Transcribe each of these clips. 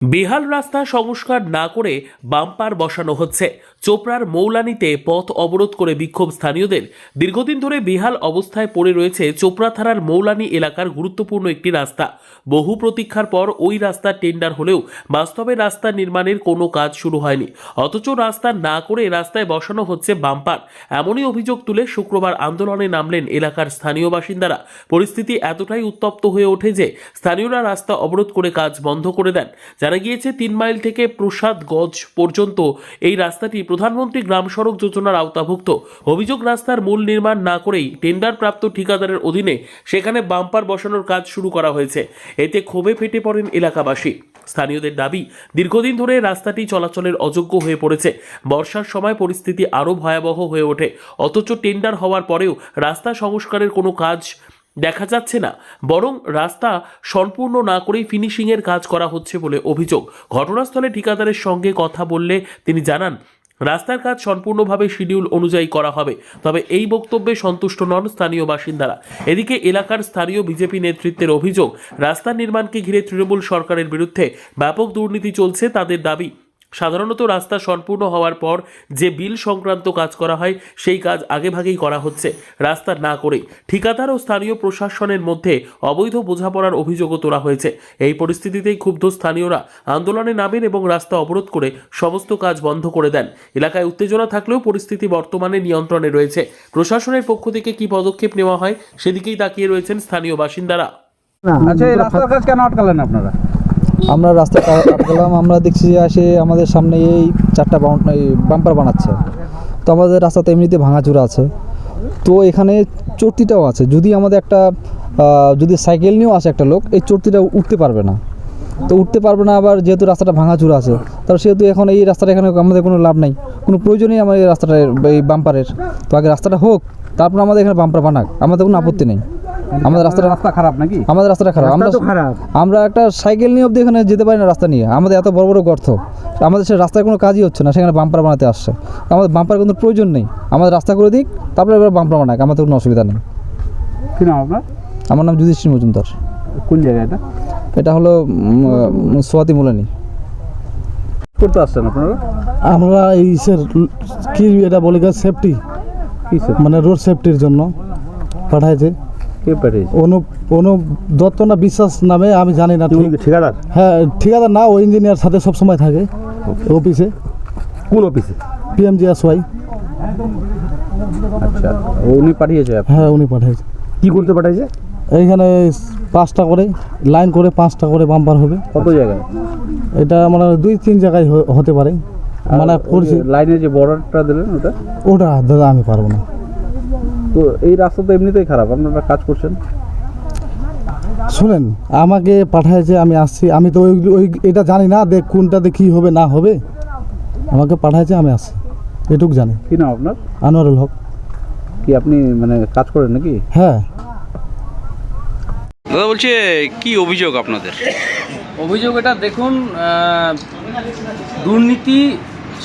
বেহাল রাস্তা সংস্কার না করে বাম্পার বসানো হচ্ছে। চোপড়ার মৌলানিতে পথ অবরোধ করে বিক্ষোভ স্থানীয়দের। দীর্ঘদিন ধরে বেহাল অবস্থায় পড়ে রয়েছে চোপড়া থানার মৌলানি এলাকার গুরুত্বপূর্ণ একটি রাস্তা। বহু প্রতীক্ষার পর ওই রাস্তার টেন্ডার হলেও বাস্তবে রাস্তা নির্মাণের কোনো কাজ শুরু হয়নি। অথচ রাস্তা না করে রাস্তায় বসানো হচ্ছে বাম্পার। এমনই অভিযোগ তুলে শুক্রবার আন্দোলনে নামলেন এলাকার স্থানীয় বাসিন্দারা। পরিস্থিতি এতটাই উত্তপ্ত হয়ে ওঠে যে স্থানীয়রা রাস্তা অবরোধ করে কাজ বন্ধ করে দেন। জানা গিয়েছে, তিন মাইল থেকে প্রসাদ গজ পর্যন্ত এই রাস্তাটি প্রধানমন্ত্রী গ্রাম সড়ক যোজনার আওতাভুক্ত। অভিযোগ, রাস্তার মূল নির্মাণ না করেই টেন্ডার প্রাপ্ত ঠিকাদারের অধীনে সেখানে বাম্পার বসানোর কাজ শুরু করা হয়েছে। এতে ক্ষোভে ফেটে পড়েন এলাকাবাসী। স্থানীয়দের দাবি, দীর্ঘদিন ধরে রাস্তাটি চলাচলের অযোগ্য হয়ে পড়েছে। বর্ষার সময় পরিস্থিতি আরও ভয়াবহ হয়ে ওঠে। অথচ টেন্ডার হওয়ার পরেও রাস্তা সংস্কারের কোনো কাজ দেখা যাচ্ছে না। বরং রাস্তা সম্পূর্ণ না করেই ফিনিশিংয়ের কাজ করা হচ্ছে বলে অভিযোগ। ঘটনাস্থলে ঠিকাদারের সঙ্গে কথা বললে তিনি জানান, রাস্তার কাজ সম্পূর্ণভাবে শিডিউল অনুযায়ী করা হবে, তবে এই বক্তব্যে সন্তুষ্ট নন স্থানীয় বাসিন্দারা। এদিকে এলাকার স্থানীয় বিজেপি নেতৃত্বের অভিযোগ রাস্তা নির্মাণকে ঘিরে তৃণমূল সরকারের বিরুদ্ধে ব্যাপক দুর্নীতি চলছে তাদের দাবি। সাধারণত রাস্তা সম্পূর্ণ হওয়ার পর যে বিল সংক্রান্ত কাজ করা হয়, সেই কাজ আগেভাগেই করা হচ্ছে। রাস্তা না করেই। ঠিকাদার ও স্থানীয় প্রশাসনের মধ্যে অবৈধ বোঝাপড়ার অভিযোগও তোলা হয়েছে। এই পরিস্থিতিতেই ক্ষুব্ধ স্থানীয়রা আন্দোলনে নামেন এবং রাস্তা অবরোধ করে সমস্ত কাজ বন্ধ করে দেন। এলাকায় উত্তেজনা থাকলেও পরিস্থিতি বর্তমানে নিয়ন্ত্রণে রয়েছে। প্রশাসনের পক্ষ থেকে কি পদক্ষেপ নেওয়া হয়, সেদিকেই তাকিয়ে রয়েছেন স্থানীয় বাসিন্দারা। আচ্ছা এই রাস্তার কাজ কেন আটকালেন আপনারা? আমরা রাস্তা পা- আটকালাম আমরা দেখছি যে আসে আমাদের সামনে এই চারটা বাউন্ড বাম্পার বানাচ্ছে। তো আমাদের রাস্তাতে এমনিতে ভাঙাচোরা আছে। তো এখানে চর্তিটাও আছে। যদি আমাদের একটা যদি সাইকেল নিয়েও আসে একটা লোক, এই চর্তিটা উঠতে পারবে না। তো উঠতে পারবে না, আবার যেহেতু রাস্তাটা ভাঙাচোরা আছে, তাহলে সেহেতু এখন এই রাস্তাটা এখানে আমাদের কোনো লাভ নাই। কোনো প্রয়োজনই আমার এই রাস্তাটা এই বাম্পারের তো আগে রাস্তাটা হোক, তারপর আমাদের এখানে বাম্পার বানাক। আমাদের কোনো আপত্তি নেই। আমাদের রাস্তাটা রাস্তা খারাপ নাকি? আমাদের রাস্তাটা খারাপ। আমরা তো খারাপ। আমরা একটা সাইকেল নিয়ে অব্দি এখানে যেতে পারি না রাস্তা নিয়ে। আমাদের এত বড় বড় গর্ত। আমাদের সে রাস্তায় কোনো কাজই হচ্ছে না সেখানে বাম্পার বানাতে আসছে। আমাদের বাম্পার কোনো প্রয়োজন নেই। আমাদের রাস্তা করে দিক তারপরে এবার বাম্পার বানাক আমাদের কোনো অসুবিধা নেই। কি নাম আপনার? আমার নাম যুধিষ্ঠির মজুমদার। কোন জায়গা এটা? এটা হলো সোয়াতি মুলানি। করতে আসছেন আপনারা? আমরা এই স্যার কি এটা বলে গেছে সেফটি কি স্যার? মানে রোড সেফটির জন্য পাঠাইছে। কে পাঠিয়েছে অনু দত্ত না বিশ্বাস নামে আমি জানি না ঠিক। ঠিকাদার? হ্যাঁ ঠিকাদার না ও ইঞ্জিনিয়ার সাথে সব সময় থাকে অফিসে কোন অফিসে পিএমজিএস ওয়াই আচ্ছা উনি পাঠিয়েছে হ্যাঁ উনি পাঠাইছে কি করতে পাঠাইছে? এইখানে পাঁচটা করে লাইন করে পাঁচটা করে বাম্পার হবে। কত জায়গায়? এটা মানে দুই তিন জায়গায় হতে পারে। মানে করছি লাইনে যে বর্ডারটা দিলেন ওটা? ওটা দাদা আমি পারব না। তো এই রাস্তা তো এমনিতেই খারাপ আপনারা কাজ করছেন? শুনেন আমাকে পাঠাইছে আমি আসছি আমি তো ওই ওই এটা জানি না দেখ কোনটাতে কী হবে না হবে। আমাকে পাঠাইছে আমি আসছি এটুক জানি। কি নাম আপনার? আনোয়ারুল হক। কি আপনি মানে কাজ করেন নাকি? হ্যাঁ। দাদা বলছি কি অভিযোগ আপনাদের? অভিযোগ এটা দেখুন দুর্নীতি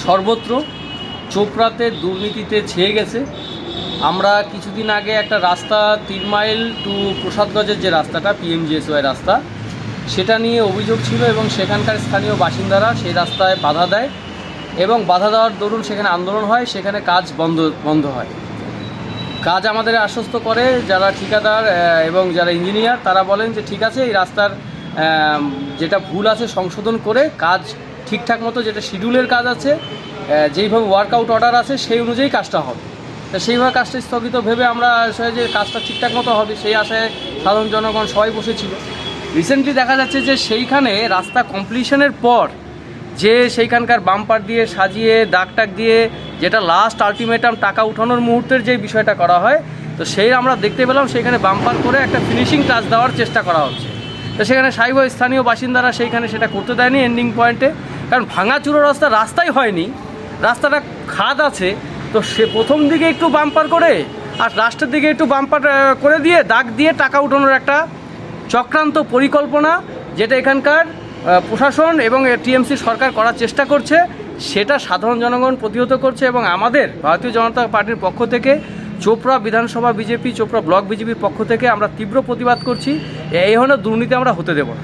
সর্বত্র চোপড়াতে দুর্নীতিতে ছেয়ে গেছে। আমরা কিছুদিন আগে একটা রাস্তা তিন মাইল টু প্রসাদগঞ্জের যে রাস্তাটা পিএমজিএসওয়াই রাস্তা, সেটা নিয়ে অভিযোগ ছিল এবং সেখানকার স্থানীয় বাসিন্দারা সেই রাস্তায় বাধা দেয় এবং বাধা দেওয়ার দরুন সেখানে আন্দোলন হয়, সেখানে কাজ বন্ধ বন্ধ হয়। কাজ আমাদের আশ্বস্ত করে, যারা ঠিকাদার এবং যারা ইঞ্জিনিয়ার, তারা বলেন যে, ঠিক আছে, এই রাস্তার যেটা ভুল আছে সংশোধন করে কাজ ঠিকঠাক মতো, যেটা শিডিউলের কাজ আছে যেইভাবে ওয়ার্কআউট অর্ডার আছে, সেই অনুযায়ী কাজটা হবে। সেইভাবে কাজটা স্থগিত ভেবে আমরা যে কাজটা ঠিকঠাক মতো হবে, সেই আশায় সাধারণ জনগণ সবাই বসেছিল। রিসেন্টলি দেখা যাচ্ছে যে সেইখানে রাস্তা কমপ্লিশনের পর যে সেইখানকার বাম্পার দিয়ে সাজিয়ে দাগ টাক দিয়ে যেটা লাস্ট আলটিমেটাম টাকা উঠানোর মুহূর্তের যে বিষয়টা করা হয়, তো সেই আমরা দেখতে পেলাম সেখানে বাম্পার করে একটা ফিনিশিং টাচ দেওয়ার চেষ্টা করা হচ্ছে। তো সেখানে সাইব স্থানীয় বাসিন্দারা সেইখানে সেটা করতে দেয়নি এন্ডিং পয়েন্টে কারণ ভাঙাচুরো রাস্তা রাস্তাই হয়নি, রাস্তাটা খাদ আছে তো সে প্রথম দিকে একটু বাম্পার করে আর লাস্টের দিকে একটু বাম্পার করে দিয়ে দাগ দিয়ে টাকা উঠানোর একটা চক্রান্ত পরিকল্পনা যেটা এখানকার প্রশাসন এবং টিএমসি সরকার করার চেষ্টা করছে। সেটা সাধারণ জনগণ প্রতিহত করছে এবং আমাদের ভারতীয় জনতা পার্টির পক্ষ থেকে, চোপড়া বিধানসভা বিজেপি, চোপড়া ব্লক বিজেপির পক্ষ থেকে আমরা তীব্র প্রতিবাদ করছি। এই ধরনের দুর্নীতি আমরা হতে দেব না।